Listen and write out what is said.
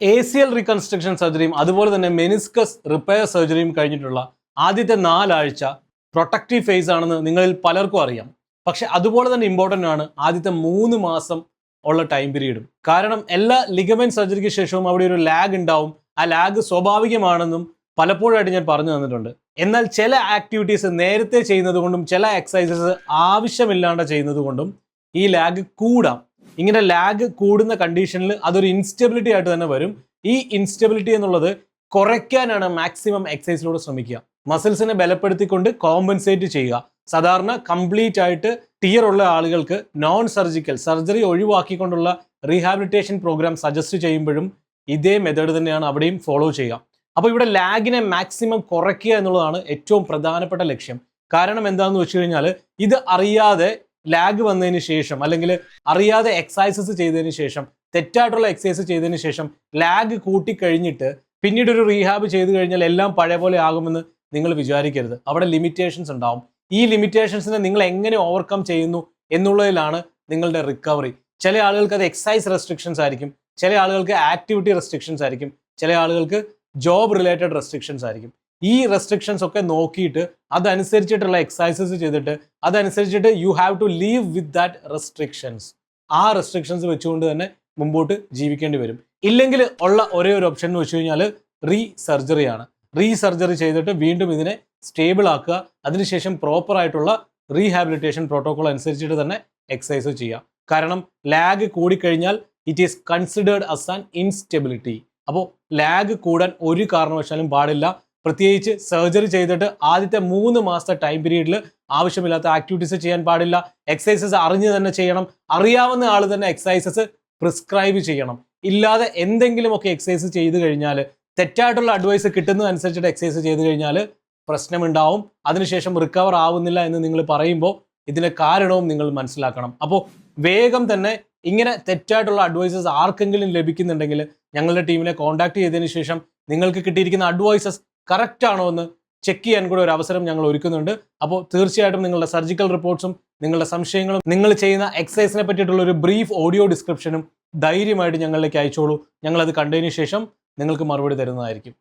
A C L reconstruction സർജറിയും അതുപോലെ തന്നെ മെനിസ്കസ് റിപ്പയർ സർജറിയും കഴിഞ്ഞിട്ടുള്ള ആദ്യത്തെ നാലാഴ്ച പ്രൊട്ടക്റ്റീവ് ഫേസ് ആണെന്ന് നിങ്ങളിൽ പലർക്കും അറിയാം. പക്ഷെ അതുപോലെ തന്നെ ഇമ്പോർട്ടന്റ് ആണ് ആദ്യത്തെ മൂന്ന് മാസം ഉള്ള ടൈം പീരീഡും കാരണം എല്ലാ ലിഗമെന്റ് സർജറിക്ക് ശേഷവും അവിടെ ഒരു ലാഗ് ഉണ്ടാവും. ആ ലാഗ് സ്വാഭാവികമാണെന്നും പലപ്പോഴായിട്ട് ഞാൻ പറഞ്ഞു തന്നിട്ടുണ്ട്. എന്നാൽ ചില ആക്ടിവിറ്റീസ് നേരത്തെ ചെയ്യുന്നത് കൊണ്ടും ചില എക്സസൈസസ് ആവശ്യമില്ലാണ്ട് ചെയ്യുന്നത് കൊണ്ടും ഈ ലാഗ് കൂടാം. ഇങ്ങനെ ലാഗ് കൂടുന്ന കണ്ടീഷനിൽ അതൊരു ഇൻസ്റ്റബിലിറ്റി ആയിട്ട് തന്നെ വരും. ഈ ഇൻസ്റ്റബിലിറ്റി എന്നുള്ളത് കുറയ്ക്കാനാണ് മാക്സിമം എക്സസൈസിലൂടെ ശ്രമിക്കുക. മസിൽസിനെ ബലപ്പെടുത്തിക്കൊണ്ട് കോമ്പൻസേറ്റ് ചെയ്യുക. സാധാരണ കംപ്ലീറ്റ് ആയിട്ട് ടിയർ ഉള്ള ആളുകൾക്ക് നോൺ സർജിക്കൽ സർജറി ഒഴിവാക്കിക്കൊണ്ടുള്ള റീഹാബിലിറ്റേഷൻ പ്രോഗ്രാം സജസ്റ്റ് ചെയ്യുമ്പോഴും ഇതേ മെത്തേഡ് തന്നെയാണ് അവിടെയും ഫോളോ ചെയ്യുക. അപ്പോൾ ഇവിടെ ലാഗിനെ മാക്സിമം കുറയ്ക്കുക എന്നുള്ളതാണ് ഏറ്റവും പ്രധാനപ്പെട്ട ലക്ഷ്യം. കാരണം എന്താണെന്ന് വെച്ച് കഴിഞ്ഞാൽ ഇത് അറിയാതെ ലാഗ് വന്നതിന് ശേഷം അല്ലെങ്കിൽ അറിയാതെ എക്സസൈസസ് ചെയ്തതിന് ശേഷം തെറ്റായിട്ടുള്ള എക്സസൈസ് ചെയ്തതിന് ശേഷം ലാഗ് കൂട്ടിക്കഴിഞ്ഞിട്ട് പിന്നീട് ഒരു റീഹാബ് ചെയ്ത് കഴിഞ്ഞാൽ എല്ലാം പഴയ പോലെ ആകുമെന്ന് നിങ്ങൾ വിചാരിക്കരുത്. അവിടെ ലിമിറ്റേഷൻസ് ഉണ്ടാവും. ഈ ലിമിറ്റേഷൻസിനെ നിങ്ങൾ എങ്ങനെ ഓവർകം ചെയ്യുന്നു എന്നുള്ളതിലാണ് നിങ്ങളുടെ റിക്കവറി ചില ആളുകൾക്ക് അത് എക്സസൈസ് റെസ്ട്രിക്ഷൻസ് ആയിരിക്കും. ചില ആളുകൾക്ക് ആക്ടിവിറ്റി റെസ്ട്രിക്ഷൻസ് ആയിരിക്കും. ചില ആളുകൾക്ക് ജോബ് റിലേറ്റഡ് റെസ്ട്രിക്ഷൻസ് ആയിരിക്കും. ഈ റെസ്ട്രിക്ഷൻസ് ഒക്കെ നോക്കിയിട്ട് അതനുസരിച്ചിട്ടുള്ള എക്സസൈസസ് ചെയ്തിട്ട് അതനുസരിച്ചിട്ട് you have to leave with that restrictions ആ റെസ്ട്രിക്ഷൻസ് വെച്ചുകൊണ്ട് തന്നെ മുമ്പോട്ട് ജീവിക്കേണ്ടി വരും. ഇല്ലെങ്കിൽ ഉള്ള ഒരേ ഒരു ഓപ്ഷൻ എന്ന് വെച്ച് കഴിഞ്ഞാൽ റീ സർജറിയാണ് റീ സർജറി ചെയ്തിട്ട് വീണ്ടും ഇതിനെ സ്റ്റേബിൾ ആക്കുക. അതിനുശേഷം പ്രോപ്പർ ആയിട്ടുള്ള റീഹാബിലിറ്റേഷൻ പ്രോട്ടോകോൾ അനുസരിച്ചിട്ട് തന്നെ എക്സസൈസ് ചെയ്യുക. കാരണം ലാഗ് കൂടിക്കഴിഞ്ഞാൽ it is considered as an instability അപ്പോൾ ലാഗ് കൂടാൻ ഒരു കാരണവശാലും പാടില്ല. പ്രത്യേകിച്ച് സർജറി ചെയ്തിട്ട് ആദ്യത്തെ മൂന്ന് മാസത്തെ ടൈം പീരീഡിൽ ആവശ്യമില്ലാത്ത ആക്ടിവിറ്റീസ് ചെയ്യാൻ പാടില്ല. എക്സസൈസസ് അറിഞ്ഞു തന്നെ ചെയ്യണം. അറിയാവുന്ന ആൾ തന്നെ എക്സസൈസസ് പ്രിസ്ക്രൈബ് ചെയ്യണം. ഇല്ലാതെ എന്തെങ്കിലുമൊക്കെ എക്സസൈസ് ചെയ്ത് കഴിഞ്ഞാൽ തെറ്റായിട്ടുള്ള അഡ്വൈസ് കിട്ടുന്നതനുസരിച്ചിട്ട് എക്സസൈസ് ചെയ്ത് കഴിഞ്ഞാൽ പ്രശ്നമുണ്ടാവും. അതിനുശേഷം റിക്കവർ ആവുന്നില്ല എന്ന് നിങ്ങൾ പറയുമ്പോൾ ഇതിന് കാരണവും നിങ്ങൾ മനസ്സിലാക്കണം. അപ്പോൾ വേഗം തന്നെ ഇങ്ങനെ തെറ്റായിട്ടുള്ള അഡ്വൈസസ് ആർക്കെങ്കിലും ലഭിക്കുന്നുണ്ടെങ്കിൽ ഞങ്ങളുടെ ടീമിനെ കോൺടാക്ട് ചെയ്തതിന് ശേഷം നിങ്ങൾക്ക് കിട്ടിയിരിക്കുന്ന അഡ്വൈസസ് കറക്റ്റ് ആണോ എന്ന് ചെക്ക് ചെയ്യാൻ കൂടെ ഒരു അവസരം ഞങ്ങൾ ഒരുക്കുന്നുണ്ട്. അപ്പോൾ തീർച്ചയായിട്ടും നിങ്ങളുടെ സർജിക്കൽ റിപ്പോർട്ട്സും നിങ്ങളുടെ സംശയങ്ങളും നിങ്ങൾ ചെയ്യുന്ന എക്സസൈസിനെ പറ്റിയിട്ടുള്ള ഒരു ബ്രീഫ് ഓഡിയോ ഡിസ്ക്രിപ്ഷനും ധൈര്യമായിട്ട് ഞങ്ങളിലേക്ക് അയച്ചോളൂ. ഞങ്ങളത് കണ്ടതിന് ശേഷം നിങ്ങൾക്ക് മറുപടി തരുന്നതായിരിക്കും.